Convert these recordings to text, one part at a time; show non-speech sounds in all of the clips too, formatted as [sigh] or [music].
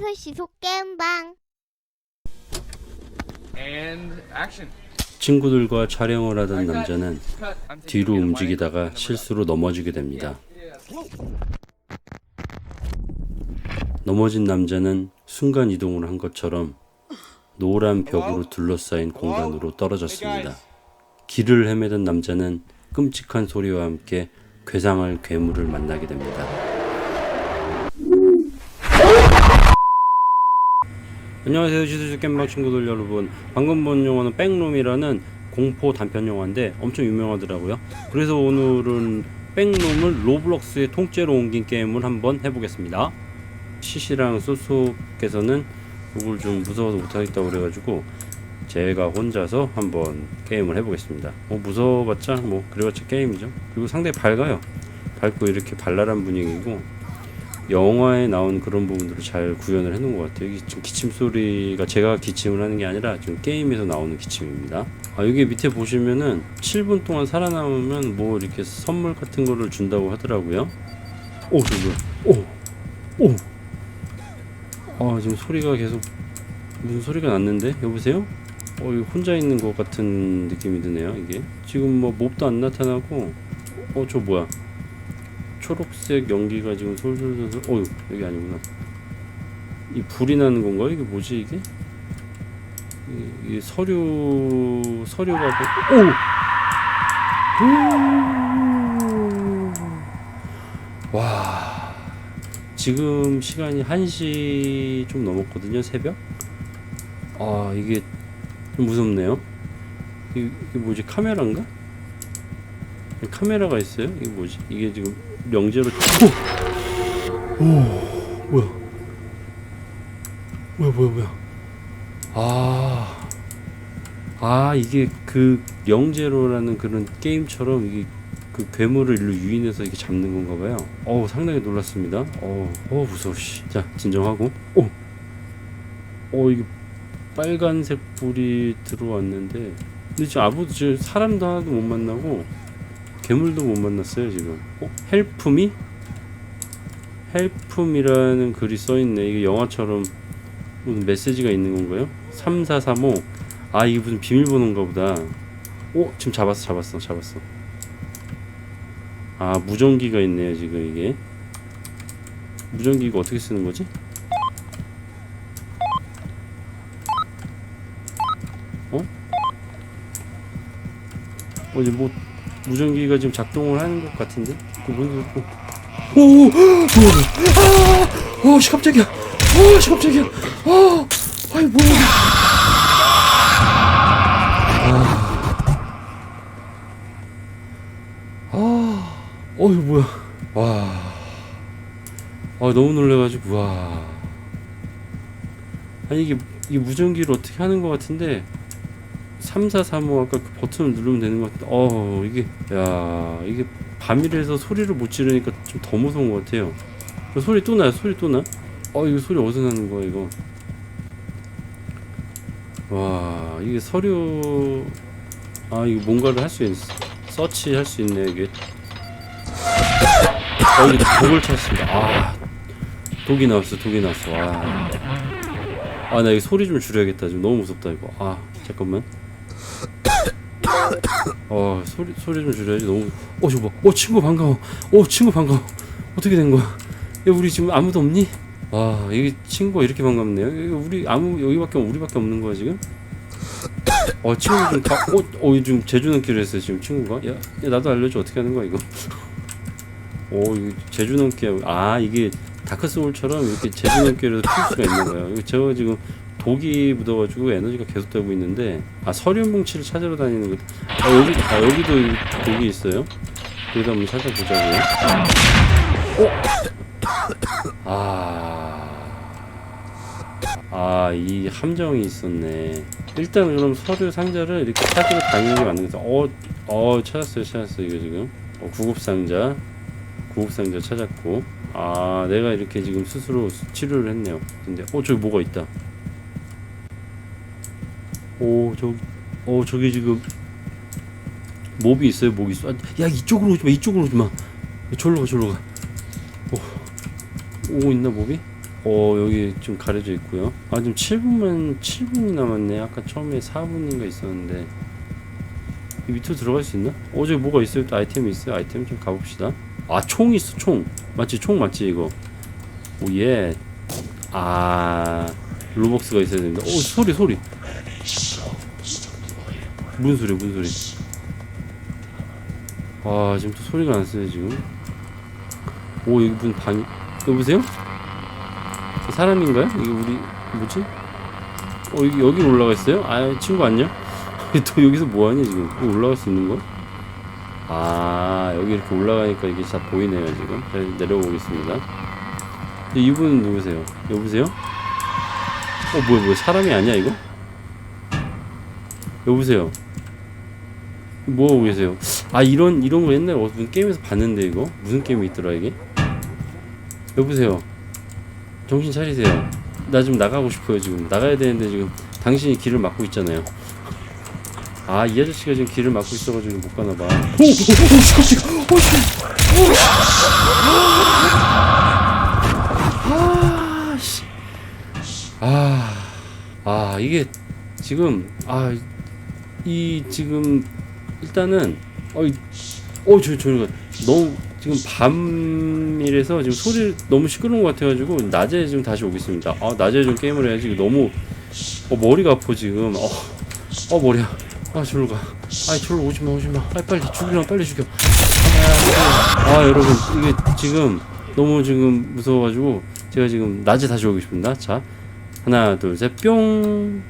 시소 시소 게임방 And action. 친구들과 촬영을 하던 남자는 뒤로. 움직이다가 실수로 넘어지게 됩니다. 넘어진 남자는 순간 이동을 한 것처럼 노란 벽으로 둘러싸인 공간으로 떨어졌습니다. 길을 헤매던 남자는 끔찍한 소리와 함께 괴상할 괴물을 만나게 됩니다. 안녕하세요. 겜방 친구들 여러분. 방금 본 영화는 백룸이라는 공포 단편 영화인데 엄청 유명하더라고요. 그래서 오늘은 백룸을 로블록스의 통째로 옮긴 게임을 한번 해보겠습니다. 시시랑 소소께서는 이걸 좀 무서워서 못하겠다고 그래가지고 제가 혼자서 한번 게임을 해보겠습니다. 뭐 무서워봤자 뭐 그래봤자 게임이죠. 그리고 상당히 밝아요. 밝고 이렇게 발랄한 분위기고 영화에 나온 그런 부분들을 잘 구현을 해놓은 것 같아요. 이게 지금 기침 소리가 제가 기침을 하는 게 아니라 지금 게임에서 나오는 기침입니다. 아, 여기 밑에 보시면은 7분 동안 살아남으면 뭐 이렇게 선물 같은 거를 준다고 하더라고요. 오, 저거, 오, 오. 아, 지금 소리가 계속 무슨 소리가 났는데 여보세요? 어, 이거 혼자 있는 것 같은 느낌이 드네요. 이게 지금 뭐 몹도 안 나타나고, 어, 저 뭐야? 초록색 연기가 지금 솔솔솔솔 어유 여기 아니구나 이 불이 나는 건가요? 이게 뭐지 이게? 이, 이 서류 서류가 오! 와 지금 시간이 1시 좀 넘었거든요 새벽 아 이게 좀 무섭네요 이, 이게 뭐지 카메라인가? 카메라가 있어요? 이게 뭐지? 이게 지금 명제로 오! 오! 뭐야? 뭐야 뭐야 뭐야? 아, 아 이게 그 영제로라는 그런 게임처럼 이게 그 괴물을 일로 유인해서 이게 잡는 건가 봐요. 어우 상당히 놀랐습니다. 어우 어 무서워 씨. 자 진정하고. 오. 어 이게 빨간색 불이 들어왔는데 근데 지금 아무도 지금 사람도 하나도 못 만나고 괴물도 못 만났어요 지금 어? 헬프미? 헬프미라는 글이 써있네 이게 영화처럼 무슨 메시지가 있는 건가요? 3435 아 이게 무슨 비밀번호인가 보다 오 지금 잡았어 잡았어 잡았어 아 무전기가 있네요 지금 이게 무전기 이거 어떻게 쓰는 거지? 어? 어디 뭐 무전기가 지금 작동을 하는 것 같은데? 그 뭔, 어. 오, 오, 오, 아, 어, 씨, 깜짝이야. 어, 씨, 깜짝이야. 아, 아이, 뭐야. 아, 아, 어이, 뭐야. 와. 아, 너무 놀래가지고, 와. 아니, 이게, 이게 무전기를 어떻게 하는 것 같은데, 3435 아까 그 버튼을 누르면 되는 것 같은데 어 이게 야 이게 밤이라서 소리를 못 지르니까 좀 더 무서운 것 같아요. 저 소리 또 나요? 소리 또 나 어 이거 소리 어디서 나는 거야 이거? 와 이게 서류 아 이거 뭔가를 할 수 있 서치 할 수 있네 이게. 어 이게 독을 찾습니다. 아 독이 나왔어 독이 나왔어. 와아나 이거 소리 좀 줄여야겠다. 지금 너무 무섭다 이거. 아 잠깐만 어 소리 소리 좀 줄여야지. 너무 어 저거 봐. 어 친구 반가워. 어 친구 반가워. 어떻게 된 거야? 야 우리 지금 아무도 없니? 와 이게 친구가 이렇게 반갑네요. 이거 우리 아무 여기밖에 우리밖에 없는 거야 지금? 어 친구 좀다어어 지금 제주 넘기로 했어요 지금 친구가? 야, 야 나도 알려줘. 어떻게 하는 거야 이거? 오 [laughs] 이거 제주 넘기 아 이게 다크 소울처럼 이렇게 제주 넘기로 풀 수가 있는 거예요 이거 제가 지금 독이 묻어가지고 에너지가 계속 되고 있는데 아 서류 뭉치를 찾으러 다니는 거. 아 여기 아 여기도 이 독이 있어요. 여기다 한번 찾아보자고요. 어? 아, 아, 이 함정이 있었네. 일단 그럼 서류 상자를 이렇게 찾으러 다니는 게 맞는 거죠. 어, 어, 찾았어요, 찾았어요, 이거 지금. 어, 구급 상자, 구급 상자 찾았고. 아, 내가 이렇게 지금 스스로 치료를 했네요. 근데, 어, 저기 뭐가 있다. 오 저기 어 저기 지금 몹이 있어요 몹이 있어 아, 야 이쪽으로 오지 마 이쪽으로 오지마 절로 가 절로 가 오 오 있나 몹이 어 여기 좀 가려져 있고요. 아 지금 7분만 7분이 남았네. 아까 처음에 4분인가 있었는데 이 밑으로 들어갈 수 있나? 어 저기 뭐가 있어요? 또 아이템이 있어요. 아이템 좀 가봅시다. 아 총 있어 총. 맞지 총 맞지 이거. 오 예. 아 로벅스가 있어야 됩니다. 오 소리 소리. 무슨 소리 무슨 소리? 아 지금 또 소리가 났어요 지금. 오 여기 문 방. 여보세요? 저 사람인가요? 이게 우리 뭐지? 어 여기 여기 올라가 있어요? 아 친구 안녕? [laughs] 또 여기서 뭐하니 지금? 또 올라갈 수 있는 거야? 아 여기 이렇게 올라가니까 이게 다 보이네요 지금. 근데 이분은 누구세요? 여보세요? 어 뭐야 뭐야 사람이 아니야 이거? 여보세요? 뭐 하고 계세요? 아 이런 이런 거 옛날에 무슨 게임에서 봤는데 이거 무슨 게임이 있더라 이게? 여보세요? 정신 차리세요. 나 좀 나가고 싶어요 지금 나가야 되는데 지금 당신이 길을 막고 있잖아요. 아 이 아저씨가 지금 길을 막고 있어가지고 못 가나 봐. 오, 오, 오, 씨, 깜짝이야. 오, 씨. 아, 씨. 아, 아 이게 지금 아 이 지금 일단은 어이 어저 저가 너무 지금 밤이라서 지금 소리 너무 시끄러운 것 같아가지고 낮에 지금 다시 오겠습니다. 아 낮에 좀 게임을 해야지 너무 어 머리가 아파 지금. 어, 어 머리야. 아 저로 가. 아 저로 오지 마 오지 마. 아 빨리 죽이랑 빨리 죽여. 아, 아 여러분 이게 지금 너무 지금 무서워가지고 제가 지금 낮에 다시 오겠습니다. 자 하나 둘 셋 뿅.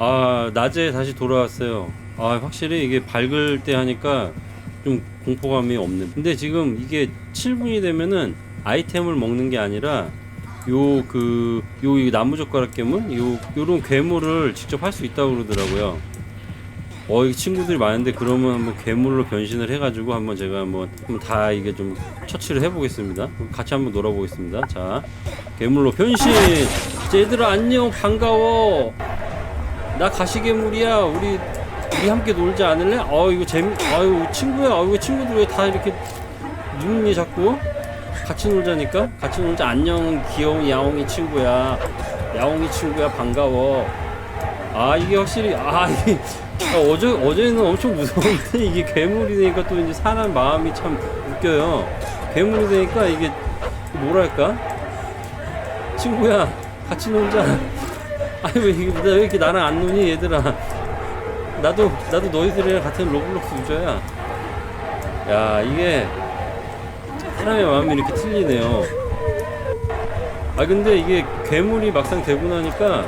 아 낮에 다시 돌아왔어요. 아 확실히 이게 밝을 때 하니까 좀 공포감이 없네. 근데 지금 이게 7분이 되면은 아이템을 먹는 게 아니라 요 그 요 이 나무젓가락 괴물 요 요런 괴물을 직접 할 수 있다고 그러더라고요. 어, 이 친구들이 많은데 그러면 한번 괴물로 변신을 해가지고 한번 제가 한번, 한번 다 이게 좀 처치를 해보겠습니다. 같이 한번 놀아보겠습니다. 자, 괴물로 변신. 얘들아 안녕 반가워. 나 가시괴물이야. 우리 우리 함께 놀지 않을래? 어 이거 재미. 아유 친구야. 아 이거 친구들 왜 다 이렇게 눕니 자꾸? 같이 놀자니까. 같이 놀자. 안녕 귀여운 야옹이 친구야. 야옹이 친구야 반가워. 아 이게 확실히 아 [laughs] 이게 아, 어제 어제는 엄청 무서웠는데 이게 괴물이 되니까 또 이제 사람 마음이 참 웃겨요. 괴물이 되니까 이게 뭐랄까 친구야 같이 놀자. [laughs] 아니 왜, 왜 이렇게 나랑 안 노니 얘들아 나도 나도 너희들이랑 같은 로블록스 유저야. 야 이게 사람의 마음이 이렇게 틀리네요. 아 근데 이게 괴물이 막상 되고 나니까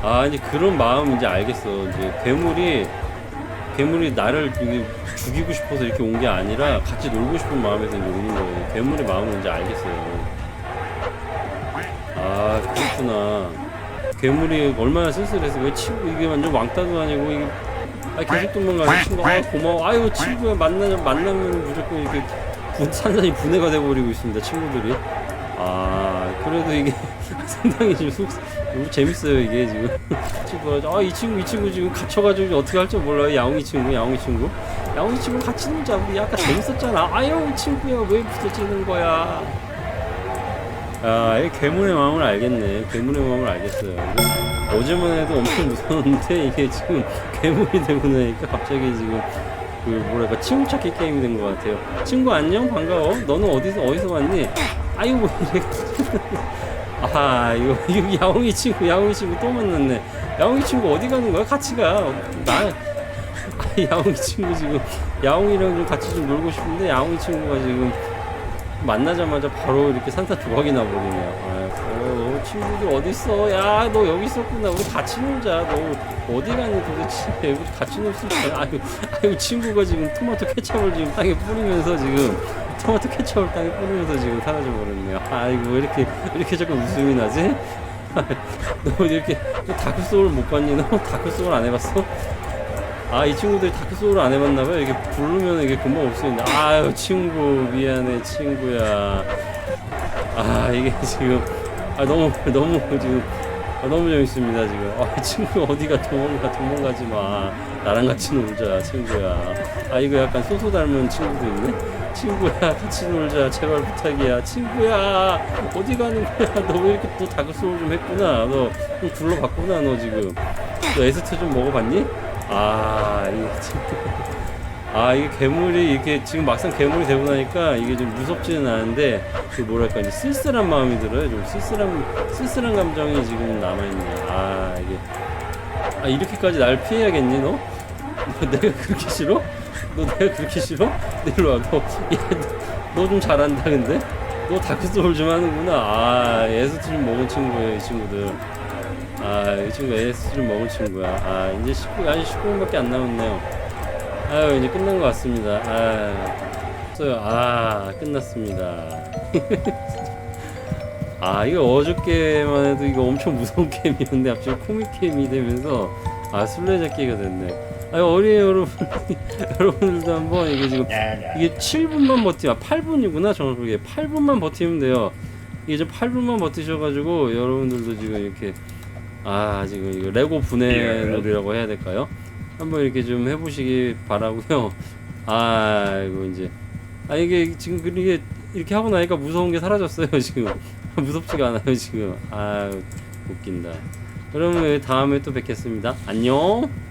아 이제 그런 마음 이제 알겠어. 이제 괴물이 괴물이 나를 죽이고 싶어서 이렇게 온 게 아니라 같이 놀고 싶은 마음에서 이제 오는 거예요. 괴물의 마음을 이제 알겠어요. 아 그렇구나 괴물이 얼마나 쓸쓸해서 왜 친구 이게 완전 왕따도 아니고 이게 아 계속 도망가는 친구 아 고마워. 아유 친구야 만나면 만나면 무조건 이렇게 분, 산산이 분해가 돼버리고 있습니다 친구들이. 아 그래도 이게 [laughs] 상당히 지금 속 너무 재밌어요 이게 지금. [laughs] 친구가 아이 친구 이 친구 지금 갇혀가지고 어떻게 할줄 몰라요 야옹이 친구 야옹이 친구. 야옹이 친구 같이 놀자. 우리 아까 재밌었잖아. 아유 친구야 왜 부서지는 거야 아, 이 괴물의 마음을 알겠네. 괴물의 마음을 알겠어요. 어제만 해도 엄청 [laughs] 무서웠는데 이게 지금 괴물이 되고 나니까 갑자기 지금 그 뭐랄까 친구 찾기 게임이 된 것 같아요. 친구 안녕 반가워. 너는 어디서 어디서 왔니? 아유 뭐 이렇게 아 이거 이거 야옹이 친구 야옹이 친구 또 만났네. 야옹이 친구 어디 가는 거야? 같이 가. 나 아, 야옹이 친구 지금 야옹이랑 좀 같이 좀 놀고 싶은데 야옹이 친구가 지금 만나자마자 바로 이렇게 산타 조각이 나버리네요. 아, 어, 친구들 어디 있어? 야, 너 여기 있었구나. 우리 같이 놀자. 너 어디 가니 도대체? 우리 같이 놀수 있어. 아유, 아유, 친구가 지금 토마토 케첩을 지금 땅에 뿌리면서 지금 토마토 케첩을 땅에 뿌리면서 지금 사라져 버렸네요. 아이고, 왜 이렇게 왜 이렇게 자꾸 웃음이 나지? [laughs] 너 이렇게 너 다크 소울 못 봤니? 너 다크 소울 안 해봤어? 아, 이 친구들이 다크 소울 안 해봤나봐요. 이게 부르면 이게 금방 있는데. 아유, 친구, 미안해, 친구야. 아, 이게 지금, 아, 너무, 너무 지금, 아, 너무 재밌습니다 지금. 아 친구 어디가 도망가 도망가지 마. 나랑 같이 놀자 친구야. 아 이거 약간 소소 닮은 친구도 있네. 친구야 같이 놀자 제발 부탁이야 친구야 어디 가는 거야 [laughs] 너 왜 이렇게 또 다크소울 좀 했구나 너좀 굴러갔구나 너 지금 너 에스트 좀 먹어봤니? 아 이게 참- 아 이게 괴물이 이렇게 지금 막상 괴물이 되고 나니까 이게 좀 무섭지는 않은데 그 뭐랄까 이제 쓸쓸한 마음이 들어요 좀 쓸쓸한 쓸쓸한 감정이 지금 남아있네 아 이게 아 이렇게까지 날 피해야겠니 너? 너 내가 그렇게 싫어? 너 내가 그렇게 싫어? 내일로 와. 너, 야, 너좀 잘한다 근데? 너 다크소울 좀 하는구나. 아, 에스트 좀 먹은 친구예요 이 친구들. 아, 이 친구 에스트 좀 먹은 친구야. 아, 이제 19, 아직 19분밖에 안 남았네요. 아유, 이제 끝난 것 같습니다. 아, 없어요. 아, 끝났습니다. [laughs] 아, 이거 어저께만 해도 이거 엄청 무서운 게임이었는데 갑자기 코믹 게임이 되면서 아, 술래잡기가 됐네. 아, 어린이 여러분, [laughs] 여러분들도 한번 이게 지금 이게 7분만 버티면 8분이구나 정확하게 8분만 버티면 돼요. 이게 좀 8분만 버티셔가지고 여러분들도 지금 이렇게 아 지금 이거 레고 분해 놀이라고 해야 될까요? 한번 이렇게 좀 해보시기 바라고요. [laughs] 아 이거 이제 아 이게 지금 그 이게 이렇게 하고 나니까 무서운 게 사라졌어요 [laughs] 지금 [laughs] 무섭지가 않아요 지금 아 웃긴다. 그러면 다음에 또 뵙겠습니다. 안녕.